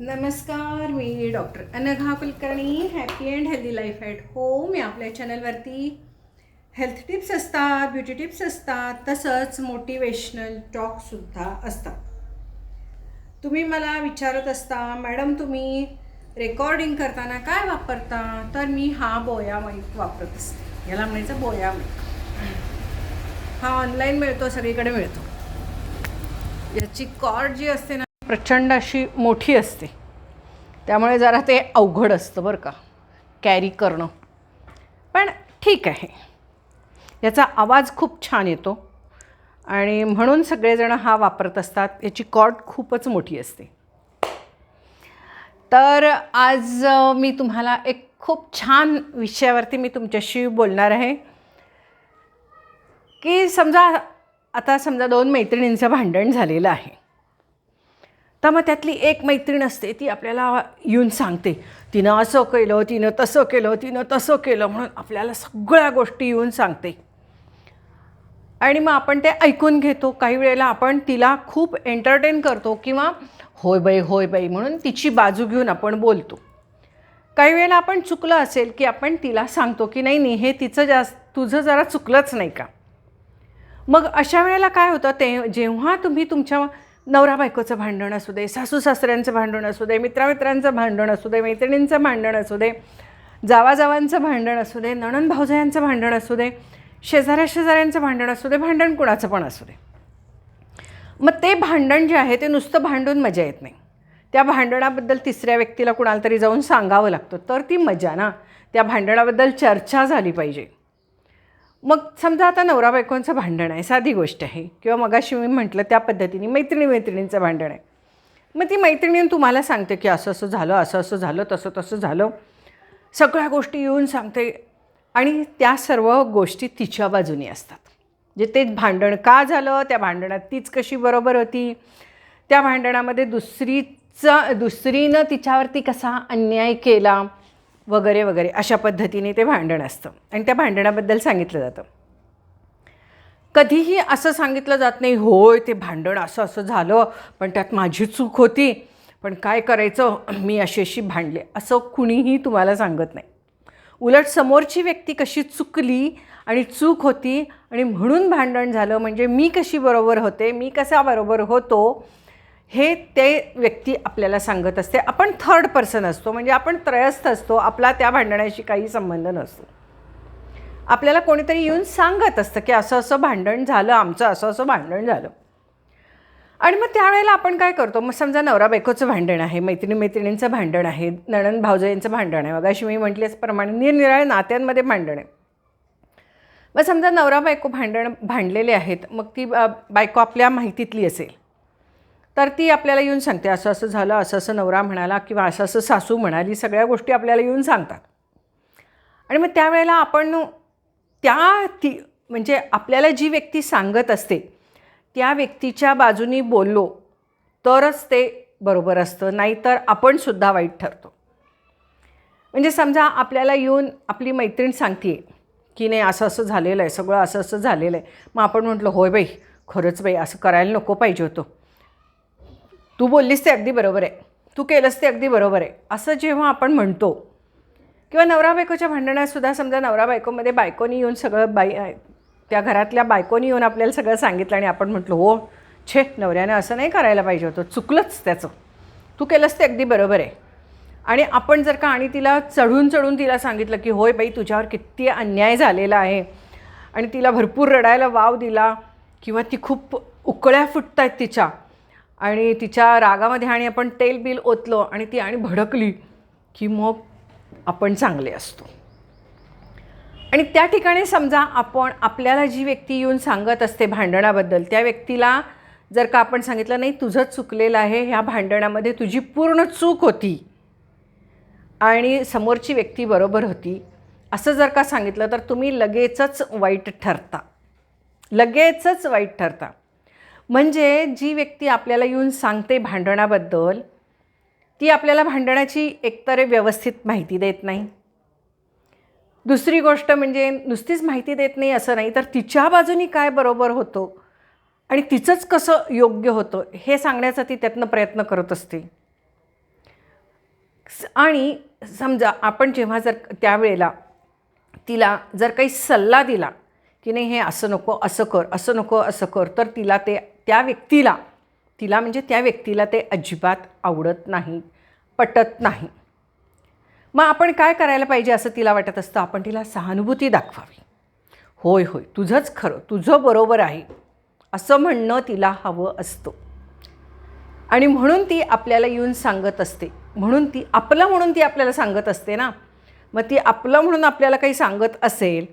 नमस्कार मी doctor Anagha Kulkarni happy and healthy life at home या आपल्या चॅनलवरती हेल्थ टिप्स असतात ब्युटी टिप्स असतात तसंच मोटिवेशनल टॉकसुद्धा असतात. तुम्ही मला विचारत असता मॅडम तुम्ही रेकॉर्डिंग करताना काय वापरता? तर मी हा बोया माईक वापरत असते. याला म्हणायचं बोया माईक हा ऑनलाईन मिळतो सगळीकडे मिळतो. याची कॉर्ड जी असते ना प्रचंड अशी मोठी असते. त्यामुळे जरा ते अवघड असतं बरं का कॅरी करणं. पण ठीक आहे. याचा आवाज खूप छान येतो आणि म्हणून सगळेजण हा वापरत असतात. याची कॉर्ड खूपच मोठी असते. तर आज मी तुम्हाला एक खूप छान विषयावरती मी तुमच्याशी बोलणार आहे. की समजा आता समजा दोन मैत्रिणींचं भांडण झालेलं आहे. तर मग त्यातली एक मैत्रीण असते ती आपल्याला येऊन सांगते तिनं असं केलं तिनं तसं केलं तिनं तसं केलं म्हणून आपल्याला सगळ्या गोष्टी येऊन सांगते. आणि मग आपण ते ऐकून घेतो. काही वेळेला आपण तिला खूप एंटरटेन करतो किंवा होय बाई होय बाई म्हणून तिची बाजू घेऊन आपण बोलतो. काही वेळेला आपण चुकलं असेल की आपण तिला सांगतो की नाही नाही हे तिचं जास्त तुझं जरा चुकलंच नाही का? मग अशा वेळेला काय होतं ते जेव्हा तुम्ही तुमच्या नवरा बायकोचं भांडण असू दे सासू सासऱ्यांचं भांडण असू दे मित्रामित्रांचं भांडण असू दे मैत्रिणींचं भांडण असू दे जावाजावांचं भांडण असू दे नणंद भावजयांचं भांडण असू दे शेजाऱ्या शेजाऱ्यांचं भांडण असू दे भांडण कुणाचं पण असू दे. मग ते भांडण जे आहे ते नुसतं भांडून मजा येत नाही. त्या भांडणाबद्दल तिसऱ्या व्यक्तीला कुणाला तरी जाऊन सांगावं लागतं तर ती मजा ना. त्या भांडणाबद्दल चर्चा झाली पाहिजे. मग समजा आता नवरा बायकोंचं भांडण आहे साधी गोष्ट आहे. किंवा मगाशी मी म्हटलं त्या पद्धतीने मैत्रिणी मैत्रिणींचं भांडण आहे. मग ती मैत्रिणीन तुम्हाला सांगते की असं असं झालं असं असं झालं तसं तसं झालं. सगळ्या गोष्टी येऊन सांगते आणि त्या सर्व गोष्टी तिच्या बाजूनी असतात. जे ते भांडण का झालं त्या भांडणात तीच कशी बरोबर होती त्या भांडणामध्ये दुसरीचा दुसरीनं तिच्यावरती कसा अन्याय केला वगैरे वगैरे अशा पद्धतीने ते भांडण असतं. आणि त्या भांडणाबद्दल सांगितलं जातं. कधीही असं सांगितलं जात नाही होय ते भांडण असं असं झालं पण त्यात माझी चूक होती पण काय करायचं? मी अशी अशी भांडले. असं कुणीही तुम्हाला सांगत नाही. उलट समोरची व्यक्ती कशी चुकली आणि चूक होती आणि म्हणून भांडण झालं म्हणजे मी कशी बरोबर होते मी कसा बरोबर होतो हे ते व्यक्ती आपल्याला सांगत असते. आपण थर्ड पर्सन असतो. म्हणजे आपण त्रयस्थ असतो. आपला त्या भांडणाशी काही संबंध नसतो. आपल्याला कोणीतरी येऊन सांगत असतं की असं असं भांडण झालं आमचं असं असं भांडण झालं. आणि मग त्यावेळेला आपण काय करतो? मग समजा नवरा बायकोचं भांडण आहे मैत्रिणी मैत्रिणींचं भांडण आहे नणंद भावजयांचं भांडण आहे. मगाशी मी म्हटल्याचप्रमाणे निरनिराळ्या नात्यांमध्ये भांडण आहे. मग समजा नवरा बायको भांडण भांडलेले आहेत. मग ती बायको आपल्या माहितीतली असेल. तर ती आपल्याला येऊन सांगते असं असं झालं असं असं नवरा म्हणाला किंवा असं असं सासू म्हणाली सगळ्या गोष्टी आपल्याला येऊन सांगतात. आणि मग त्यावेळेला आपण त्या ती म्हणजे आपल्याला जी व्यक्ती सांगत असते त्या व्यक्तीच्या बाजूनी बोललो तरच ते बरोबर असतं नाहीतर आपणसुद्धा वाईट ठरतो. म्हणजे समजा आपल्याला येऊन आपली मैत्रीण सांगते की नाही असं असं झालेलं आहे सगळं असं असं झालेलं आहे. मग आपण म्हटलं होय बाई खरंच बाई असं करायला नको पाहिजे होतं. तू बोललीस ते अगदी बरोबर आहे. तू केलंस ते अगदी बरोबर आहे. असं जेव्हा आपण म्हणतो किंवा नवरा बायकोच्या भांडणातसुद्धा समजा नवरा बायकोमध्ये बायकोनी येऊन सगळं बाई त्या घरातल्या बायकोनी येऊन आपल्याला सगळं सांगितलं आणि आपण म्हटलं हो छे नवऱ्याने असं नाही करायला पाहिजे होतं. चुकलंच त्याचं. तू केलंस ते अगदी बरोबर आहे. आणि आपण जर का आणि तिला चढून चढून तिला सांगितलं की होय बाई तुझ्यावर किती अन्याय झालेला आहे. आणि तिला भरपूर रडायला वाव दिला किंवा ती खूप उकळ्या फुटत आहेत तिच्या आणि तिच्या रागामध्ये आणि आपण तेल बिल ओतलं आणि ती आणि भडकली की मग आपण चांगले असतो. आणि त्या ठिकाणी समजा आपण आपल्याला जी व्यक्ती येऊन सांगत असते भांडणाबद्दल त्या व्यक्तीला जर का आपण सांगितलं नाही तुझं चुकलेलं आहे ह्या भांडणामध्ये तुझी पूर्ण चूक होती आणि समोरची व्यक्ती बरोबर होती असं जर का सांगितलं तर तुम्ही लगेचच वाईट ठरता. लगेचच वाईट ठरता. म्हणजे जी व्यक्ती आपल्याला येऊन सांगते भांडणाबद्दल ती आपल्याला भांडणाची एकतर व्यवस्थित माहिती देत नाही. दुसरी गोष्ट म्हणजे नुसतीच माहिती देत नाही असं नाही तर तिच्या बाजूनी काय बरोबर होतो आणि तिचंच कसं योग्य होतं हे सांगण्याचा ती त्यातनं प्रयत्न करत असते. स- आणि समजा आपण जेव्हा जर त्यावेळेला तिला जर काही सल्ला दिला की नाही हे असं नको असं कर असं नको असं कर तर तिला ते त्या व्यक्तीला तिला म्हणजे त्या व्यक्तीला ते अजिबात आवडत नाही पटत नाही. मग आपण काय करायला पाहिजे असं तिला वाटत असतं? आपण तिला सहानुभूती दाखवावी. होय होय तुझंच खरं तुझं बरोबर आहे असं म्हणणं तिला हवं असतं. आणि म्हणून ती आपल्याला येऊन सांगत असते. म्हणून ती आपलं म्हणून ती आपल्याला सांगत असते ना? मग ती आपलं म्हणून आपल्याला काही सांगत असेल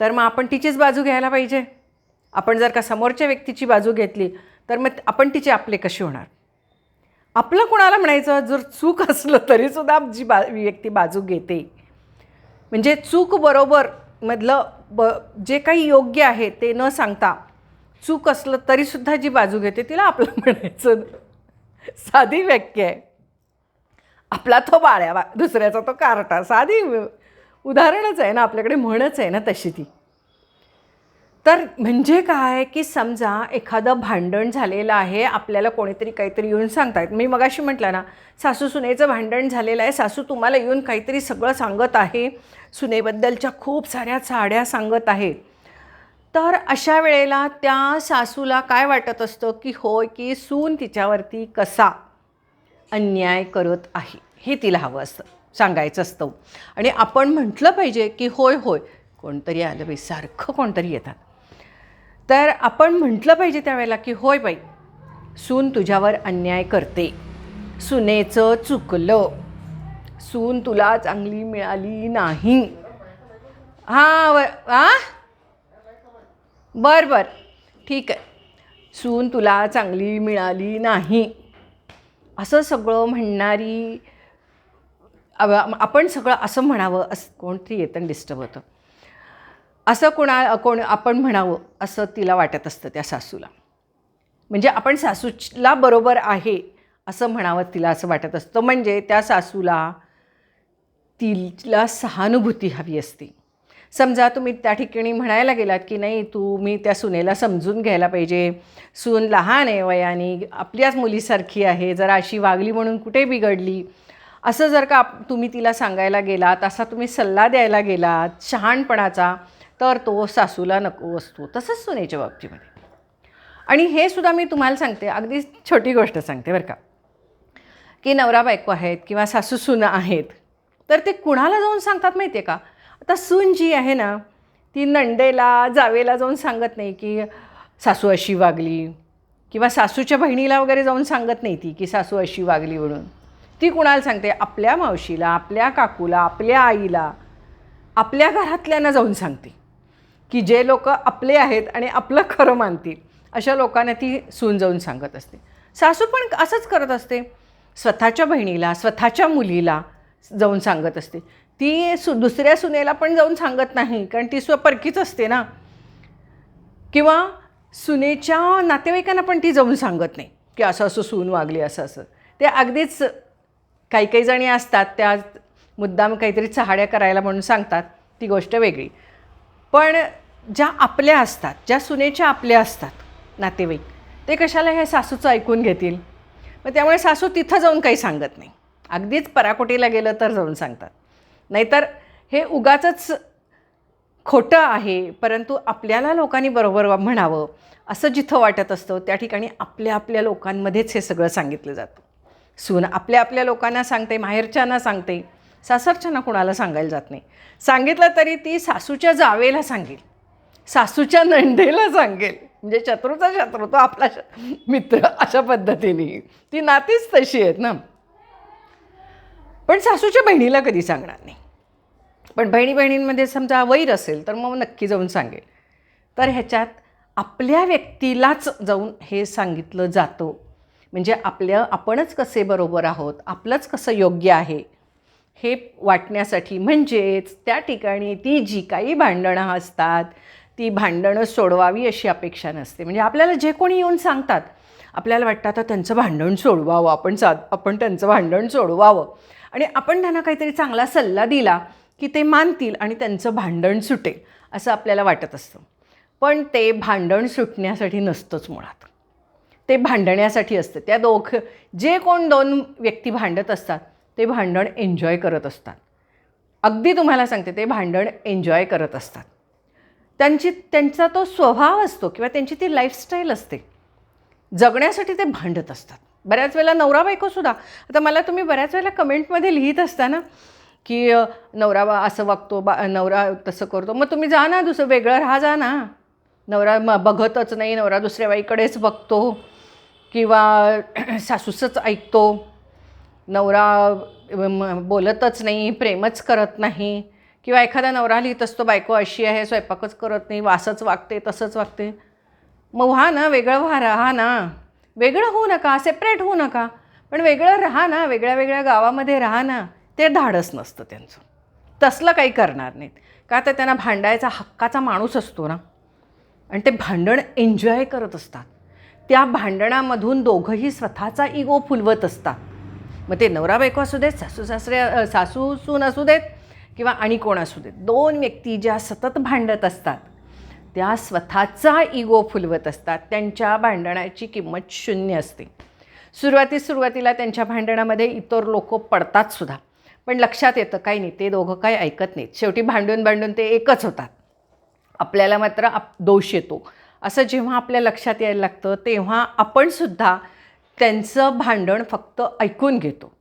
तर मग आपण तिचीच बाजू घ्यायला पाहिजे. आपण जर का समोरच्या व्यक्तीची बाजू घेतली तर मग आपण तिचे आपले कसे होणार? आपलं कुणाला म्हणायचं? जर चूक असलं तरीसुद्धा जी बा व्यक्ती बाजू घेते. म्हणजे चूक बरोबर मधलं ब जे काही योग्य आहे ते न सांगता चूक असलं तरीसुद्धा जी बाजू घेते तिला आपलं म्हणायचं साधी व्याख्या आहे. आपला तो बाळ्या बा दुसऱ्याचा तो कारटा साधी उदाहरणच आहे ना आपल्याकडे म्हणच आहे ना तशी ती. तर म्हणजे काय की समजा एखादं भांडण झालेलं आहे आपल्याला कोणीतरी काहीतरी येऊन सांगतायत. मी मगाशी म्हटलं ना सासू सुनेचं भांडण झालेलं आहे सासू तुम्हाला येऊन काहीतरी सगळं सांगत आहे सुनेबद्दलच्या खूप साऱ्या साड्या सांगत आहे. तर अशा वेळेला त्या सासूला काय वाटत असतं की होय की सून तिच्यावरती कसा अन्याय करत आहे हे तिला हवं असतं सांगायचं असतं. आणि आपण म्हटलं पाहिजे की होय होय कोणतरी आलं बाई सारखं कोणतरी येतात. तर आपण म्हटलं पाहिजे त्यावेळेला की होय बाई सून तुझ्यावर अन्याय करते. सुनेचं चुकलं. सून तुला चांगली मिळाली नाही. हां व आ? ठीक आहे. सून तुला चांगली मिळाली नाही. असं सगळं म्हणणारी आपण सगळं असं म्हणावं असं कोणतरी येतं डिस्टर्ब होतं. असं कोणा कोण आपण म्हणावं असं तिला वाटत असतं त्या सासूला. म्हणजे आपण सासूला बरोबर आहे असं म्हणावं तिला असं वाटत असतं. म्हणजे त्या सासूला तिला सहानुभूती हवी असती. समजा तुम्ही त्या ठिकाणी म्हणायला गेलात की नाही तू मी त्या सुनेला समजून घ्यायला पाहिजे. सून लहान आहे वयाने आपल्याच मुलीसारखी आहे जरा अशी वागली म्हणून कुठे बिघडली? असं जर का आप- तुम्ही तिला सांगायला गेलात असा तुम्ही सल्ला द्यायला गेलात शहाणपणाचा तर तो सासूला नको असतो तसंच सुनेच्या बाबतीमध्ये. आणि हे सुद्धा मी तुम्हाला सांगते अगदी छोटी गोष्ट सांगते बरं का. की नवरा बायको आहेत किंवा सासू सुना आहेत तर ते कुणाला जाऊन सांगतात माहिती आहे का? आता सून जी आहे ना ती नंडेला जावेला जाऊन सांगत नाही की सासू अशी वागली किंवा सासूच्या बहिणीला वगैरे जाऊन सांगत नाही ती की सासू अशी वागली म्हणून. ती कुणाला सांगते? आपल्या मावशीला आपल्या काकूला आपल्या आईला आपल्या घरातल्यांना जाऊन सांगते. की जे लोक आपले आहेत आणि आपलं खरं मानतील अशा लोकांना ती सून जाऊन सांगत असते. सासू पण असंच करत असते. स्वतःच्या बहिणीला स्वतःच्या मुलीला जाऊन सांगत असते. ती सु दुसऱ्या सुनेला पण जाऊन सांगत नाही कारण ती स्वपरकीच असते ना. किंवा सुनेच्या नातेवाईकांना पण ती जाऊन सांगत नाही की असं असं सून वागली असं असं. ते अगदीच काही काही जणी असतात त्या मुद्दाम काहीतरी चहाड्या करायला म्हणून सांगतात ती गोष्ट वेगळी. पण ज्या आपल्या असतात ज्या सुनेच्या आपल्या असतात नातेवाईक ते कशाला हे सासूचं ऐकून घेतील? मग त्यामुळे सासू तिथं जाऊन काही सांगत नाही. अगदीच पराकोटीला गेलं तर जाऊन सांगतात. नाहीतर हे उगाचंच खोटं आहे परंतु आपल्याला लोकांनी बरोबर म्हणावं असं जिथं वाटत असतं त्या ठिकाणी आपल्या आपल्या लोकांमध्येच हे सगळं सांगितलं जातं. सून आपल्या आपल्या लोकांना सांगते माहेरच्यांना सांगते सासरच्यांना कुणाला सांगायला जात नाही. सांगितलं तरी ती सासूच्या जावेला सांगेल. सासूच्या नंदेला सांगेल. म्हणजे शत्रूचा शत्रू तो आपला श- मित्र अशा पद्धतीने. ती नातीच तशी आहेत ना. पण सासूच्या बहिणीला कधी सांगणार नाही. पण बहिणी बहिणींमध्ये समजा वैर असेल तर मग नक्की जाऊन सांगेल. तर ह्याच्यात आपल्या व्यक्तीलाच जाऊन हे सांगितलं जातं. म्हणजे आपल्या आपणच कसे बरोबर आहोत आपलंच कसं योग्य आहे हे वाटण्यासाठी म्हणजेच त्या ठिकाणी ती जी काही भांडणं असतात ती भांडणं सोडवावी अशी अपेक्षा नसते. म्हणजे आपल्याला जे कोणी येऊन सांगतात आपल्याला वाटतं आता त्यांचं भांडण सोडवावं आपण सा आपण त्यांचं भांडण सोडवावं. आणि आपण त्यांना काहीतरी चांगला सल्ला दिला की ते मानतील आणि त्यांचं भांडण सुटेल असं आपल्याला वाटत असतं. पण ते भांडण सुटण्यासाठी नसतंच मुळात. ते भांडण्यासाठी असतं. त्या दोघ जे कोण दोन व्यक्ती भांडत असतात ते भांडण एन्जॉय करत असतात. अगदी तुम्हाला सांगते ते भांडण एन्जॉय करत असतात. त्यांची त्यांचा तो स्वभाव असतो किंवा त्यांची ती लाईफस्टाईल असते. जगण्यासाठी ते भांडत असतात. बऱ्याच वेळेला नवरा बायकोसुद्धा आता मला तुम्ही बऱ्याच वेळेला कमेंटमध्ये लिहित असता ना की नवरा बा असं वागतो बा नवरा तसं करतो. मग तुम्ही जा ना दुसरं वेगळं राहा जा ना. नवरा म बघतच नाही नवरा दुसऱ्या बाईकडेच बघतो. किंवा सासूसच ऐकतो. नवरा बोलतच नाही प्रेमच करत नाही. किंवा एखादा नवरा लिहित असतो बायको अशी आहे स्वयंपाकच करत नाही वासच वागते तसंच वागते. मग व्हा ना वेगळं व्हा राहा ना. वेगळं होऊ नका सेपरेट होऊ नका. पण वेगळं राहा ना वेगळ्या वेगळ्या गावामध्ये राहा ना ते धाडस नसतं त्यांचं. तसलं काही करणार नाहीत. का तर त्यांना भांडायचा हक्काचा माणूस असतो ना आणि ते भांडण एन्जॉय करत असतात. त्या भांडणामधून दोघंही स्वतःचा इगो फुलवत असतात. मग ते नवरा बायको असू देत सासू सासरे सासू सून असू देत किंवा आणि कोण असू देत दोन व्यक्ती ज्या सतत भांडत असतात त्या स्वतःचा इगो फुलवत असतात त्यांच्या भांडणाची किंमत शून्य असते. सुरुवाती सुरुवातीला त्यांच्या भांडणामध्ये इतर लोक पडतात सुद्धा पण लक्षात येतं काही नाही ते दोघं काही ऐकत नाहीत. शेवटी भांडून भांडून ते एकच होतात. आपल्याला मात्र आप दोष येतो. असं जेव्हा आपल्या लक्षात यायला लागतं तेव्हा आपणसुद्धा त्यांचं भांडण फक्त ऐकून घेतो.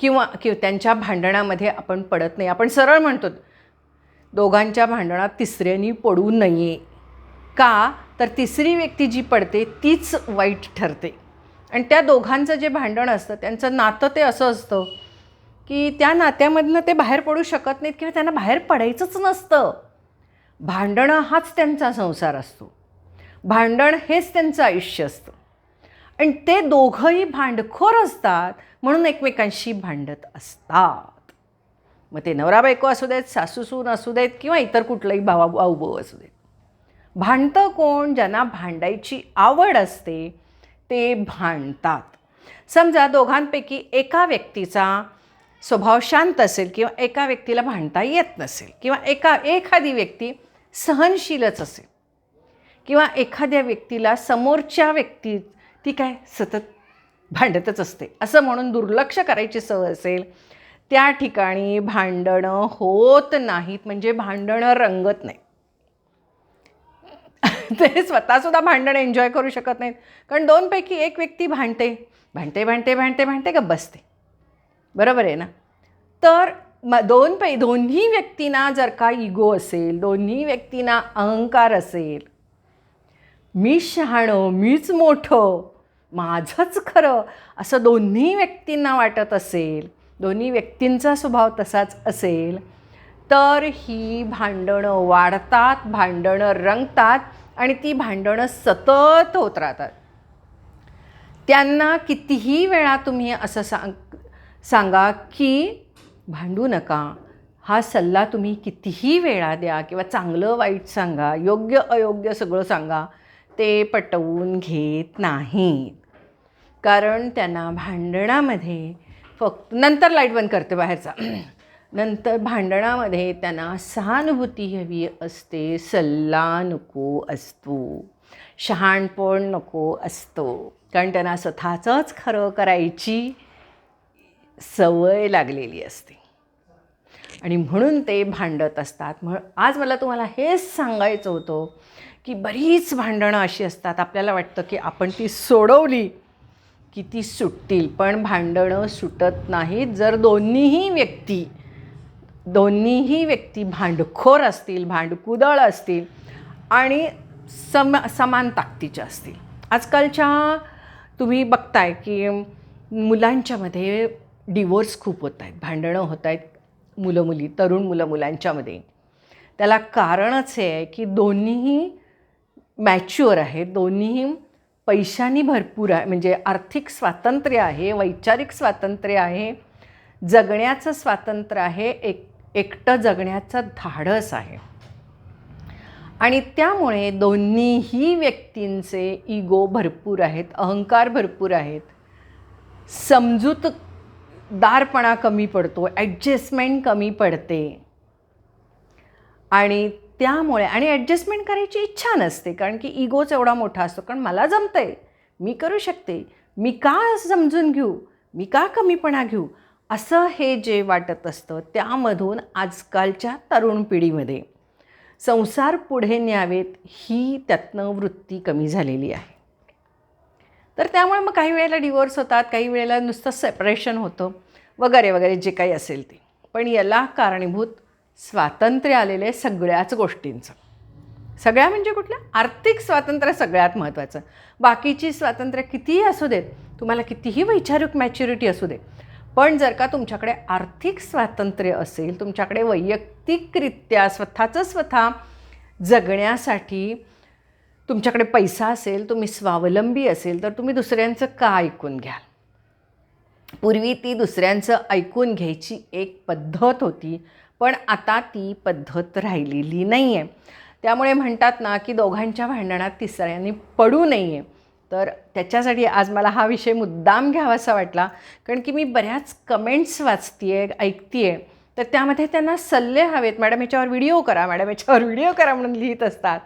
किंवा कि त्यांच्या भांडणामध्ये आपण पडत नाही. आपण सरळ म्हणतो दोघांच्या भांडणात तिसऱ्यानी पडू नये. का? तर तिसरी व्यक्ती जी पडते तीच वाईट ठरते. आणि त्या दोघांचं जे भांडण असतं त्यांचं नातं ते असं असतं की त्या नात्यामधनं ते बाहेर पडू शकत नाहीत किंवा त्यांना बाहेर पडायचंच नसतं. भांडणं हाच त्यांचा संसार असतो. भांडण हेच त्यांचं आयुष्य असतं. आणि ते दोघंही भांडखोर असतात म्हणून एकमेकांशी भांडत असतात. मग ते नवरा बायको असू देत सासूसून असू देत किंवा इतर कुठलंही भावा भाऊ भाऊ असू देत. भांडतं कोण? ज्यांना भांडायची आवड असते ते भांडतात. समजा दोघांपैकी एका व्यक्तीचा स्वभाव शांत असेल किंवा एका व्यक्तीला भांडता येत नसेल किंवा एका एखादी व्यक्ती सहनशीलच असेल किंवा एखाद्या व्यक्तीला समोरच्या व्यक्ती ती काय? सतत भांडतच असते. असं म्हणून दुर्लक्ष करायची सवय असेल त्या ठिकाणी भांडणं होत नाहीत म्हणजे भांडणं रंगत नाही. ते स्वतःसुद्धा भांडणं एन्जॉय करू शकत नाहीत. कारण दोनपैकी एक व्यक्ती भांडते. भांडते भांडते भांडते भांडते का बसते? बरोबर आहे ना? तर म दोन पै दोन्ही व्यक्तींना जर का इगो असेल दोन्ही व्यक्तींना अहंकार असेल मी शहाणं मीच मोठं माझंच खरं असं दोन्ही व्यक्तींना वाटत असेल दोन्ही व्यक्तींचा स्वभाव तसाच असेल तर ही भांडणं वाढतात भांडणं रंगतात आणि ती भांडणं सतत होत राहतात. त्यांना कितीही वेळा तुम्ही असं सांग सांगा की भांडू नका हा सल्ला तुम्ही कितीही वेळा द्या किंवा चांगलं वाईट सांगा योग्य अयोग्य सगळं सांगा ते पटवून घेत नाहीत. कारण त्यांना भांडणामध्ये फक्त नंतर लाइट बंद करते बाहेरचा. नंतर भांडणामध्ये त्यांना सहानुभूती हवी असते सल्ला नको असतो. शहाणपण नको असतो. कारण त्यांना स्वतःचंच खरं करायची सवय लागलेली असते. आणि म्हणून ते भांडत असतात. म्हण आज मला तुम्हाला हेच सांगायचं होतं की बरीच भांडणं अशी असतात. आपल्याला वाटतं की आपण ती सोडवली किती सुटतील पण भांडणं सुटत नाहीत. जर दोन्हीही व्यक्ती दोन्हीही व्यक्ती भांडखोर असतील भांडकुदळ असतील आणि सम समान ताकदीच्या असतील. आजकालच्या तुम्ही बघताय की मुलांच्यामध्ये डिवोर्स खूप होत आहेत भांडणं होत आहेत मुलं मुली तरुण मुलं मुलांच्यामध्ये त्याला कारणच हे आहे की दोन्हीही मॅच्युअर आहेत दोन्हीही पैशानी भरपूर आहे म्हणजे आर्थिक स्वातंत्र्य आहे वैचारिक स्वातंत्र्य आहे जगण्याचं स्वातंत्र्य आहे एक एकटं जगण्याचं धाडस आहे. आणि त्यामुळे दोन्हीही व्यक्तींचे इगो भरपूर आहेत अहंकार भरपूर आहेत. समजूतदारपणा कमी पडतो ॲडजस्टमेंट कमी पडते. आणि त्यामुळे आणि ॲडजस्टमेंट करायची इच्छा नसते कारण की इगोच एवढा मोठा असतो. कारण मला जमतं आहे मी करू शकते. मी का समजून घेऊ? मी का कमीपणा घेऊ? असं हे जे वाटत असतं त्यामधून आजकालच्या तरुण पिढीमध्ये संसार पुढे न्यावेत ही त्यातनं वृत्ती कमी झालेली आहे. तर त्यामुळे मग काही वेळेला डिवोर्स होतात काही वेळेला नुसतं सेपरेशन होतं वगैरे वगैरे जे काही असेल ते. पण याला कारणीभूत स्वातंत्र्य आलेलं आहे सगळ्याच गोष्टींचं. सगळ्या म्हणजे कुठल्या? आर्थिक स्वातंत्र्य सगळ्यात महत्त्वाचं. बाकीची स्वातंत्र्य कितीही असू देत तुम्हाला कितीही वैचारिक मॅच्युरिटी असू दे पण जर का तुमच्याकडे आर्थिक स्वातंत्र्य असेल तुमच्याकडे वैयक्तिकरित्या स्वतःचं स्वतः जगण्यासाठी तुमच्याकडे पैसा असेल तुम्ही स्वावलंबी असेल तर तुम्ही दुसऱ्यांचं का ऐकून घ्याल? पूर्वी ती दुसऱ्यांचं ऐकून घ्यायची एक पद्धत होती पण आता ती पद्धत राहिलेली नाही आहे त्यामुळे म्हणतात ना की दोघांच्या भांडणात तिसऱ्यांनी पडू नये. तर त्याच्यासाठी आज मला हा विषय मुद्दाम घ्यावासा वाटला कारण की मी बऱ्याच कमेंट्स वाचते आहे ऐकते आहे तर त्यामध्ये त्यांना सल्ले हवेत. मॅडम याच्यावर व्हिडिओ करा. मॅडम याच्यावर व्हिडिओ करा म्हणून लिहित असतात.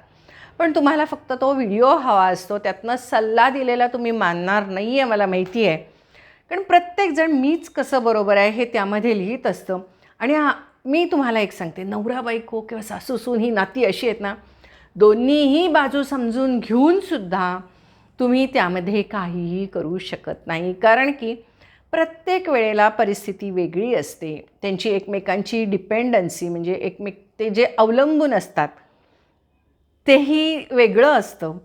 पण तुम्हाला फक्त तो व्हिडिओ हवा असतो. त्यातनं सल्ला दिलेला तुम्ही मानणार नाही आहे मला माहिती आहे कारण प्रत्येकजण मीच कसं बरोबर आहे हे त्यामध्ये लिहित असतं. आणि मी तुम्हाला एक सांगते नवरा बायको किंवा सासूसून ही नाती अशी आहेत ना दोन्हीही बाजू समजून घेऊनसुद्धा तुम्ही त्यामध्ये काहीही करू शकत नाही. कारण की प्रत्येक वेळेला परिस्थिती वेगळी असते. त्यांची एकमेकांची डिपेंडन्सी म्हणजे एकमेक ते जे अवलंबून असतात तेही वेगळं असतं.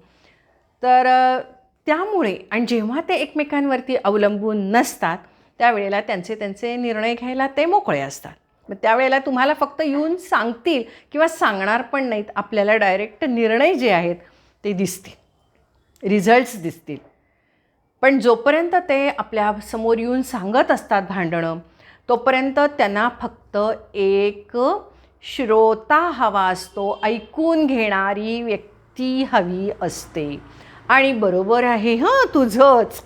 तर त्यामुळे आणि जेव्हा ते एकमेकांवरती अवलंबून नसतात त्यावेळेला त्यांचे त्यांचे निर्णय घ्यायला ते मोकळे असतात. मग त्यावेळेला तुम्हाला फक्त येऊन सांगतील किंवा सांगणार पण नाहीत आपल्याला डायरेक्ट निर्णय जे आहेत ते दिसतील. रिझल्ट्स दिसतील. पण जोपर्यंत ते आपल्यासमोर येऊन सांगत असतात भांडणं तोपर्यंत त्यांना फक्त एक श्रोता हवा असतो ऐकून घेणारी व्यक्ती हवी असते. आणि बरोबर आहे हं तुझंच.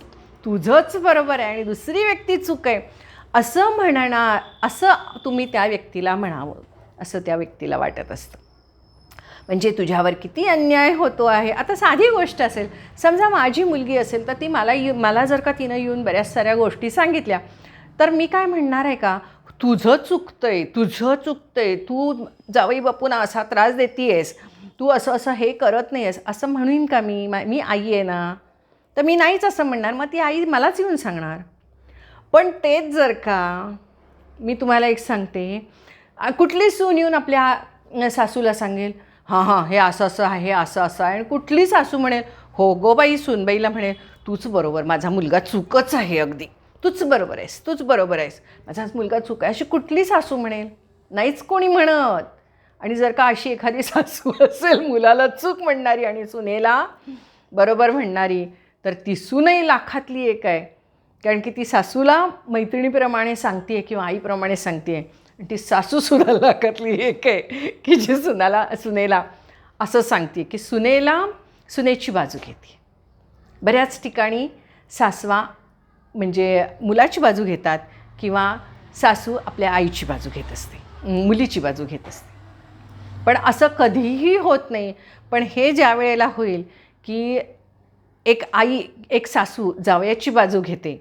तुझंच बरोबर आहे आणि दुसरी व्यक्ती चूक आहे. असं म्हणणार असं तुम्ही त्या व्यक्तीला म्हणावं असं त्या व्यक्तीला वाटत असतं. म्हणजे तुझ्यावर किती अन्याय होतो आहे. आता साधी गोष्ट असेल समजा माझी मुलगी असेल तर ती मला येऊ मला जर का तिनं येऊन बऱ्याच साऱ्या गोष्टी सांगितल्या तर मी काय म्हणणार आहे का? तुझं चुकतं आहे तुझं चुकतं आहे तू जावई बापूंना असा त्रास देते आहेस तू असं असं हे करत नाही आहेस असं म्हणून का मी? मा मी आई आहे ना. तर मी नाहीच असं म्हणणार. मग ती आई मलाच येऊन सांगणार. पण तेच जर का मी तुम्हाला एक सांगते. कुठली सून येऊन आपल्या सासूला सांगेल हां हां हे असं असं आहे हे असं असं आहे. आणि कुठली सासू म्हणेल हो गो बाई सूनबाईला म्हणेल तूच बरोबर माझा मुलगा चुकच आहे अगदी. तूच बरोबर आहेस तूच बरोबर आहेस. माझा मुलगा चुक आहे. अशी कुठली सासू म्हणेल? नाहीच कोणी म्हणत. आणि जर का अशी एखादी सासू असेल मुलाला चूक म्हणणारी आणि सुनेला बरोबर म्हणणारी तर ती सूनही लाखातली एक आहे. कारण की ती सासूला मैत्रिणीप्रमाणे सांगते आहे किंवा आईप्रमाणे सांगते आहे आणि ती सासूसुद्धा लाखातली एक आहे की जी सुनाला सुनेला असं सांगते की सुनेला सुनेची बाजू घेते. बऱ्याच ठिकाणी सासवा म्हणजे मुलाची बाजू घेतात किंवा सासू आपल्या आईची बाजू घेत असते मुलीची बाजू घेत असते. पण असं कधीही होत नाही. पण हे ज्या वेळेला होईल की एक आई एक सासू जावयाची बाजू घेते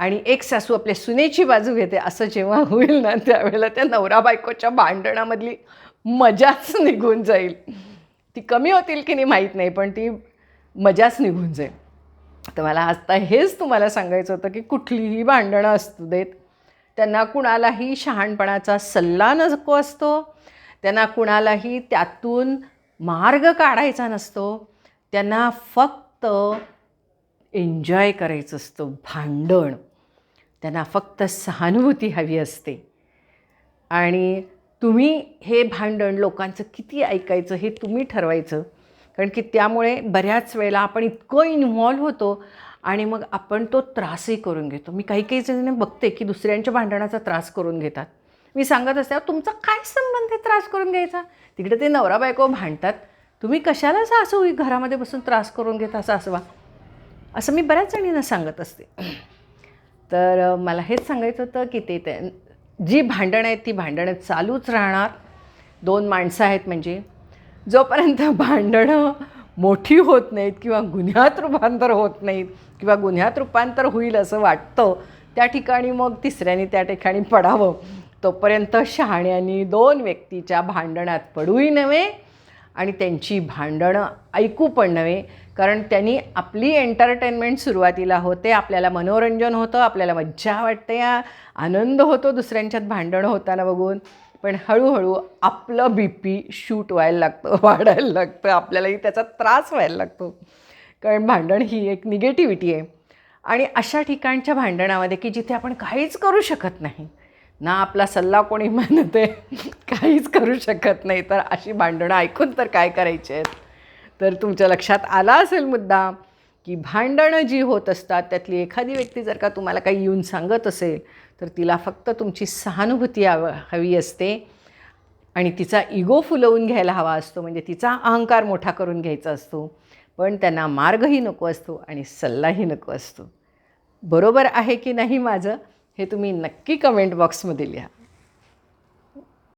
आणि एक सासू आपल्या सुनेची बाजू घेते असं जेव्हा होईल ना त्यावेळेला त्या नवरा बायकोच्या भांडणामधली मजाच निघून जाईल. ती कमी होतील की नाही माहीत नाही पण ती मजाच निघून जाईल. तर मला आता हेच तुम्हाला सांगायचं होतं की कुठलीही भांडणं असू देत त्यांना कुणालाही शहाणपणाचा सल्ला नको असतो त्यांना कुणालाही त्यातून मार्ग काढायचा नसतो. त्यांना फक्त एन्जॉय करायचं असतं भांडण. त्यांना फक्त सहानुभूती हवी असते. आणि तुम्ही हे भांडण लोकांचं किती ऐकायचं हे तुम्ही ठरवायचं. कारण की त्यामुळे बऱ्याच वेळेला आपण इतकं इन्व्हॉल्व होतो आणि मग आपण तो त्रासही करून घेतो. मी काही काही जण बघते की दुसऱ्यांच्या भांडणाचा त्रास करून घेतात. मी सांगत असते तुमचा काय संबंध आहे त्रास करून घ्यायचा? तिकडे ते नवरा बायको भांडतात तुम्ही कशाला सासू घरामध्ये बसून त्रास करून घेता सासवा असं मी बऱ्याच जणींना सांगत असते. तर मला हेच सांगायचं होतं की ते ते जी भांडणं आहेत ती भांडणं चालूच राहणार. दोन माणसं आहेत म्हणजे जोपर्यंत भांडणं मोठी होत नाहीत किंवा गुन्ह्यात रूपांतर होत नाहीत किंवा गुन्ह्यात रूपांतर होईल असं वाटतं त्या ठिकाणी मग तिसऱ्याने त्या ठिकाणी पडावं. तोपर्यंत शहाण्यानी दोन व्यक्तीच्या भांडणात पडूही नव्हे आणि त्यांची भांडणं ऐकू पण नव्हे. कारण त्यांनी आपली एंटरटेनमेंट सुरुवातीला होते आपल्याला मनोरंजन होतं आपल्याला मज्जा वाटते या आनंद होतो दुसऱ्यांच्यात भांडणं होताना बघून. पण हळूहळू आपलं बी पी शूट व्हायला लागतं वाढायला लागतं आपल्यालाही त्याचा त्रास व्हायला लागतो. कारण भांडण ही एक निगेटिव्हिटी आहे. आणि अशा ठिकाणच्या भांडणामध्ये की जिथे आपण काहीच करू शकत नाही ना आपला सल्ला कोणी मानते काहीच करू शकत नाही. तर अशी भांडणं ऐकून तर काय करायची आहेत? तर तुमच्या लक्षात आला असेल मुद्दा की भांडणं जी होत असतात त्यातली एखादी व्यक्ती जर का तुम्हाला काही येऊन सांगत असेल तर तिला फक्त तुमची सहानुभूती हव हवी असते. आणि तिचा इगो फुलवून घ्यायला हवा असतो म्हणजे तिचा अहंकार मोठा करून घ्यायचा असतो. पण त्यांना मार्गही नको असतो आणि सल्लाही नको असतो. बरोबर आहे की नाही माझं? हे तुम्ही नक्की कमेंट बॉक्समध्ये लिहा.